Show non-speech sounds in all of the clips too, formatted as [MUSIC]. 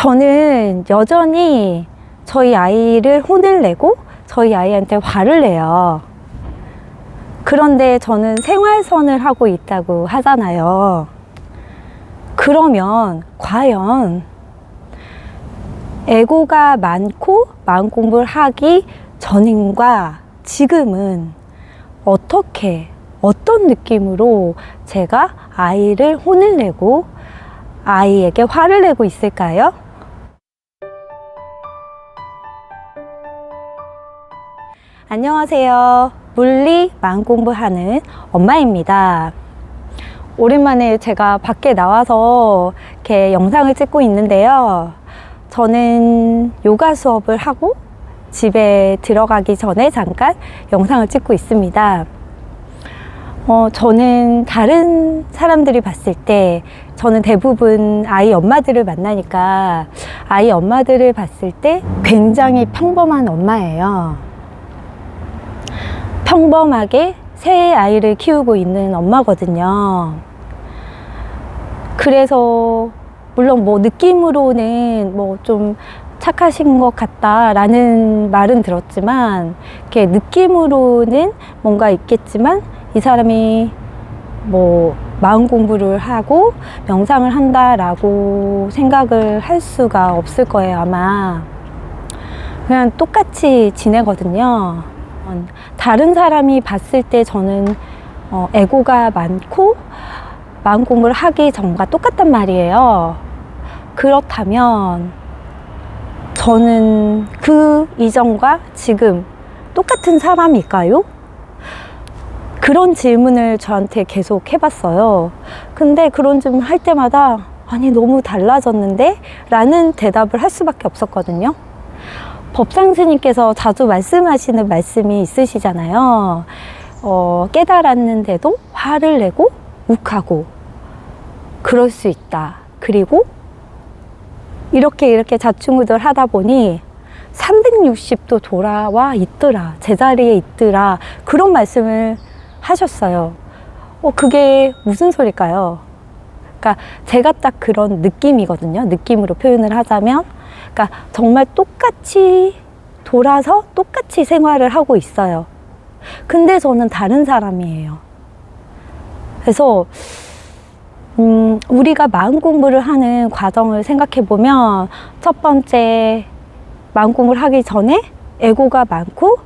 저는 여전히 저희 아이를 혼을 내고 저희 아이한테 화를 내요. 그런데 저는 생활선을 하고 있다고 하잖아요. 그러면 과연 에고가 많고 마음 공부를 하기 전인과 지금은 어떻게 어떤 느낌으로 제가 아이를 혼을 내고 아이에게 화를 내고 있을까요? 안녕하세요. 물리 마음 공부하는 엄마입니다. 오랜만에 제가 밖에 나와서 이렇게 영상을 찍고 있는데요. 저는 요가 수업을 하고 집에 들어가기 전에 잠깐 영상을 찍고 있습니다. 어, 저는 다른 사람들이 봤을 때 저는 대부분 아이 엄마들을 만나니까 아이 엄마들을 봤을 때 굉장히 평범한 엄마예요. 평범하게 새 아이를 키우고 있는 엄마거든요. 그래서 물론 뭐 느낌으로는 뭐 좀 착하신 것 같다라는 말은 들었지만 이렇게 느낌으로는 뭔가 있겠지만 이 사람이 뭐 마음 공부를 하고 명상을 한다라고 생각을 할 수가 없을 거예요 아마 그냥 똑같이 지내거든요 어, 다른 사람이 봤을 때 저는 어, 에고가 많고 마음 공부를 하기 전과 똑같단 말이에요 그렇다면 저는 그 이전과 지금 똑같은 사람일까요? 그런 질문을 저한테 계속 해봤어요. 근데 그런 질문 할 때마다 아니 너무 달라졌는데? 라는 대답을 할 수밖에 없었거든요. 법상 스님께서 자주 말씀하시는 말씀이 있으시잖아요. 어, 깨달았는데도 화를 내고 욱하고 그럴 수 있다. 그리고 이렇게 이렇게 자충우돌 하다 보니 360도 돌아와 있더라. 제자리에 있더라. 그런 말씀을 하셨어요. 어, 그게 무슨 소릴까요? 그러니까 제가 딱 그런 느낌이거든요. 느낌으로 표현을 하자면. 그러니까 정말 똑같이 돌아서 똑같이 생활을 하고 있어요. 근데 저는 다른 사람이에요. 그래서 음, 우리가 마음 공부를 하는 과정을 생각해 보면 첫 번째 마음 공부를 하기 전에 에고가 많고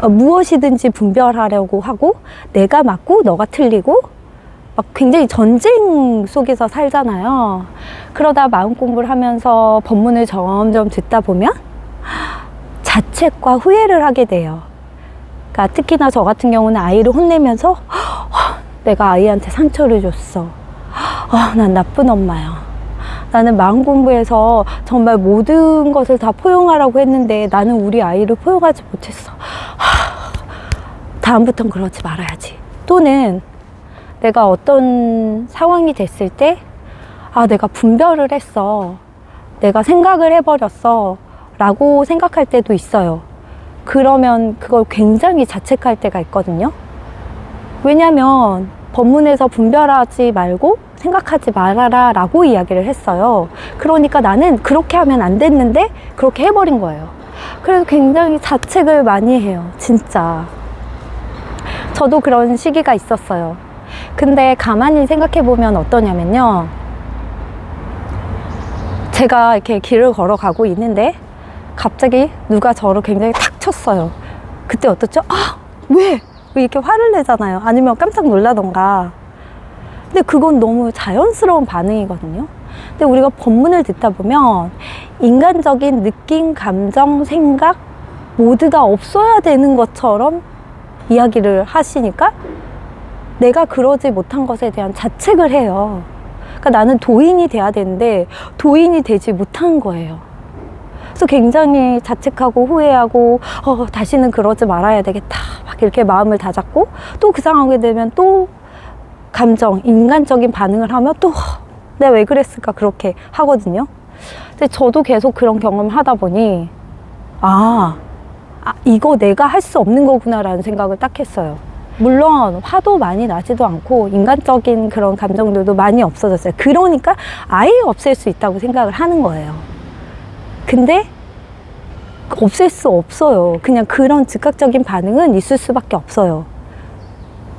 어, 무엇이든지 분별하려고 하고 내가 맞고 너가 틀리고 막 굉장히 전쟁 속에서 살잖아요. 그러다 마음 공부를 하면서 법문을 점점 듣다 보면 자책과 후회를 하게 돼요. 그러니까 특히나 저 같은 경우는 아이를 혼내면서 내가 아이한테 상처를 줬어. 아, 난 나쁜 엄마야. 나는 마음 공부해서 정말 모든 것을 다 포용하라고 했는데 나는 우리 아이를 포용하지 못했어. 하, 다음부턴 그러지 말아야지. 또는 내가 어떤 상황이 됐을 때, 아, 내가 분별을 했어. 내가 생각을 해버렸어. 라고 생각할 때도 있어요. 그러면 그걸 굉장히 자책할 때가 있거든요. 왜냐면 법문에서 분별하지 말고 생각하지 말아라 라고 이야기를 했어요. 그러니까 나는 그렇게 하면 안 됐는데 그렇게 해버린 거예요. 그래서 굉장히 자책을 많이 해요. 진짜. 저도 그런 시기가 있었어요. 근데 가만히 생각해 보면 어떠냐면요. 제가 이렇게 길을 걸어가고 있는데 갑자기 누가 저를 굉장히 탁 쳤어요. 그때 어떻죠? 아, 왜? 왜 이렇게 화를 내잖아요. 아니면 깜짝 놀라던가. 근데 그건 너무 자연스러운 반응이거든요. 근데 우리가 법문을 듣다 보면 인간적인 느낌, 감정, 생각 모두 다 없어야 되는 것처럼 이야기를 하시니까 내가 그러지 못한 것에 대한 자책을 해요. 그러니까 나는 도인이 돼야 되는데 도인이 되지 못한 거예요. 그래서 굉장히 자책하고 후회하고 어, 다시는 그러지 말아야 되겠다. 막 이렇게 마음을 다잡고 또 그 상황이 되면 또 감정, 인간적인 반응을 하면 또 내가 왜 그랬을까 그렇게 하거든요. 근데 저도 계속 그런 경험을 하다 보니 아, 아 이거 내가 할 수 없는 거구나라는 생각을 딱 했어요. 물론 화도 많이 나지도 않고 인간적인 그런 감정들도 많이 없어졌어요. 그러니까 아예 없앨 수 있다고 생각을 하는 거예요. 근데 없앨 수 없어요. 그냥 그런 즉각적인 반응은 있을 수밖에 없어요.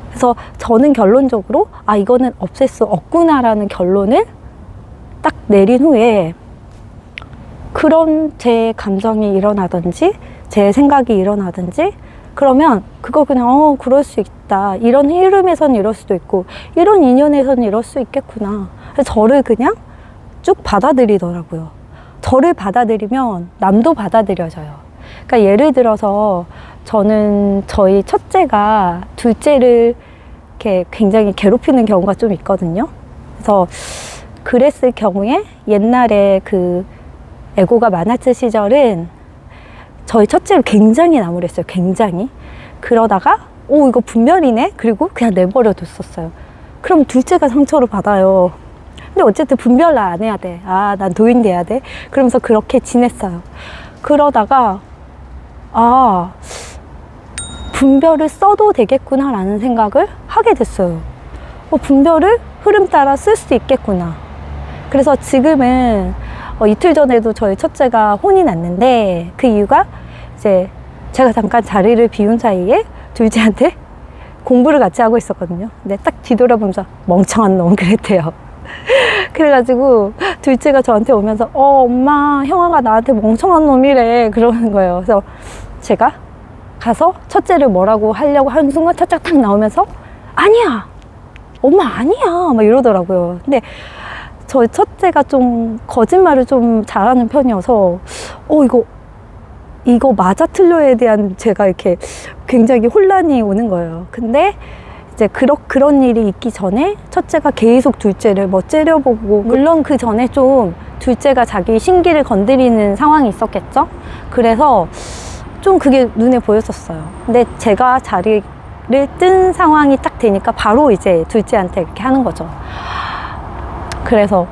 그래서 저는 결론적으로 아 이거는 없앨 수 없구나라는 결론을 딱 내린 후에 그런 제 감정이 일어나든지 제 생각이 일어나든지 그러면 그거 그냥 어 그럴 수 있다. 이런 흐름에서는 이럴 수도 있고 이런 인연에서는 이럴 수 있겠구나. 그래서 저를 그냥 쭉 받아들이더라고요. 저를 받아들이면 남도 받아들여져요. 그러니까 예를 들어서 저는 저희 첫째가 둘째를 이렇게 굉장히 괴롭히는 경우가 좀 있거든요. 그래서 그랬을 경우에 옛날에 그 애고가 많았을 시절은 저희 첫째를 굉장히 나무랬어요. 굉장히. 그러다가 오 이거 분별이네. 그리고 그냥 내버려 뒀었어요. 그럼 둘째가 상처를 받아요. 근데 어쨌든 분별 나 안 해야 돼. 아, 난 도인 돼야 돼. 그러면서 그렇게 지냈어요. 그러다가 아 분별을 써도 되겠구나라는 생각을 하게 됐어요. 어, 분별을 흐름 따라 쓸 수 있겠구나. 그래서 지금은 어, 이틀 전에도 저희 첫째가 혼이 났는데 그 이유가 이제 제가 잠깐 자리를 비운 사이에 둘째한테 공부를 같이 하고 있었거든요. 근데 딱 뒤돌아보면서 멍청한 놈 [LAUGHS] 그랬대요. 그래가지고 둘째가 저한테 오면서 어 엄마 형아가 나한테 멍청한 놈이래 그러는 거예요. 그래서 제가 가서 첫째를 뭐라고 하려고 하는 순간 첫째가 탁 나오면서 아니야 엄마 아니야 막 이러더라고요. 근데 저희 첫째가 좀 거짓말을 좀 잘하는 편이어서 어 이거 이거 맞아 틀려에 대한 제가 이렇게 굉장히 혼란이 오는 거예요. 근데 이제 그러, 그런 일이 있기 전에 첫째가 계속 둘째를 뭐 째려보고 물론 그 전에 좀 둘째가 자기 신기를 건드리는 상황이 있었겠죠. 그래서 좀 그게 눈에 보였었어요. 근데 제가 자리를 뜬 상황이 딱 되니까 바로 이제 둘째한테 이렇게 하는 거죠. 그래서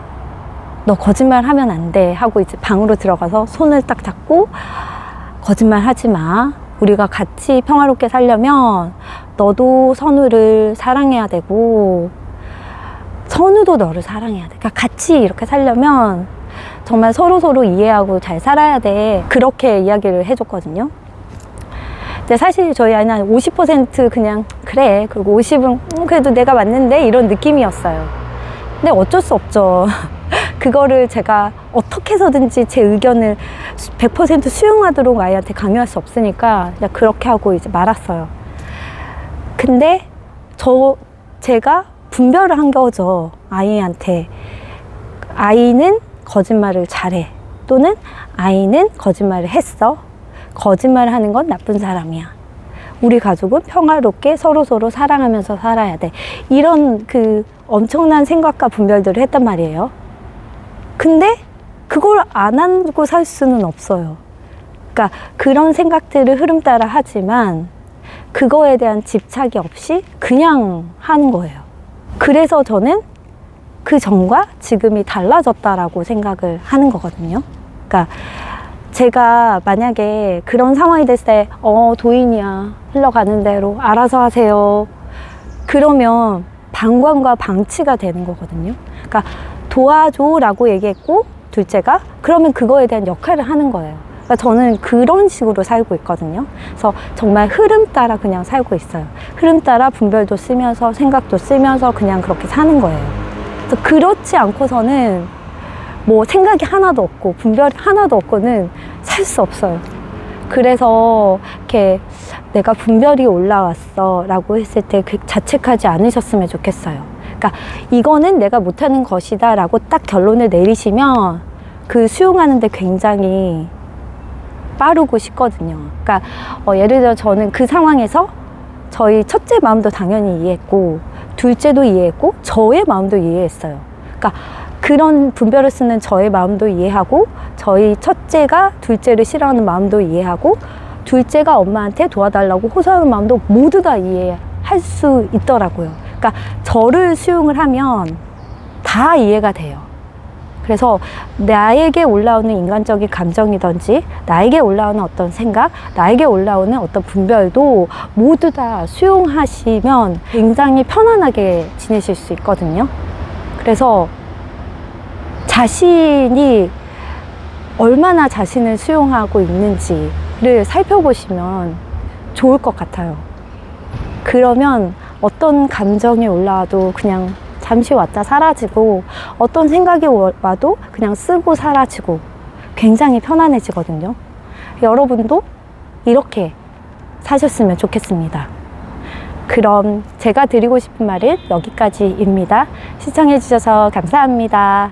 너 거짓말 하면 안 돼 하고 이제 방으로 들어가서 손을 딱 잡고 거짓말 하지 마. 우리가 같이 평화롭게 살려면 너도 선우를 사랑해야 되고 선우도 너를 사랑해야 돼. 그러니까 같이 이렇게 살려면 정말 서로 서로 이해하고 잘 살아야 돼. 그렇게 이야기를 해줬거든요. 근데 사실 저희 아이는 50% 그냥 그래. 그리고 50은 음, 그래도 내가 맞는데 이런 느낌이었어요. 근데 어쩔 수 없죠. [LAUGHS] 그거를 제가 어떻게 해서든지 제 의견을 100% 수용하도록 아이한테 강요할 수 없으니까 그냥 그렇게 하고 이제 말았어요. 근데 저 제가 분별을 한 거죠. 아이한테. 아이는 거짓말을 잘해. 또는 아이는 거짓말을 했어. 거짓말을 하는 건 나쁜 사람이야. 우리 가족은 평화롭게 서로서로 사랑하면서 살아야 돼. 이런 그 엄청난 생각과 분별들을 했단 말이에요. 근데 그걸 안 하고 살 수는 없어요. 그러니까 그런 생각들을 흐름 따라 하지만 그거에 대한 집착이 없이 그냥 하는 거예요. 그래서 저는 그 전과 지금이 달라졌다라고 생각을 하는 거거든요. 그러니까 제가 만약에 그런 상황이 됐을 때, 어, 도인이야. 흘러가는 대로 알아서 하세요. 그러면 방관과 방치가 되는 거거든요. 그러니까 도와줘라고 얘기했고, 둘째가 그러면 그거에 대한 역할을 하는 거예요. 그러니까 저는 그런 식으로 살고 있거든요. 그래서 정말 흐름 따라 그냥 살고 있어요. 흐름 따라 분별도 쓰면서 생각도 쓰면서 그냥 그렇게 사는 거예요. 그래서 그렇지 않고서는 뭐 생각이 하나도 없고 분별이 하나도 없고는 살 수 없어요. 그래서 이렇게 내가 분별이 올라왔어 라고 했을 때그 자책하지 않으셨으면 좋겠어요. 그러니까 이거는 내가 못하는 것이다 라고 딱 결론을 내리시면 그 수용하는데 굉장히 빠르고 쉽거든요. 그러니까 어, 예를 들어 저는 그 상황에서 저희 첫째 마음도 당연히 이해했고 둘째도 이해했고 저의 마음도 이해했어요. 그러니까 그런 분별을 쓰는 저의 마음도 이해하고 저희 첫째가 둘째를 싫어하는 마음도 이해하고 둘째가 엄마한테 도와달라고 호소하는 마음도 모두 다 이해할 수 있더라고요. 그러니까 저를 수용을 하면 다 이해가 돼요. 그래서 나에게 올라오는 인간적인 감정이든지 나에게 올라오는 어떤 생각, 나에게 올라오는 어떤 분별도 모두 다 수용하시면 굉장히 편안하게 지내실 수 있거든요. 그래서 자신이 얼마나 자신을 수용하고 있는지 를 살펴보시면 좋을 것 같아요. 그러면 어떤 감정이 올라와도 그냥 잠시 왔다 사라지고 어떤 생각이 와도 그냥 쓰고 사라지고 굉장히 편안해지거든요. 여러분도 이렇게 사셨으면 좋겠습니다. 그럼 제가 드리고 싶은 말은 여기까지입니다. 시청해주셔서 감사합니다.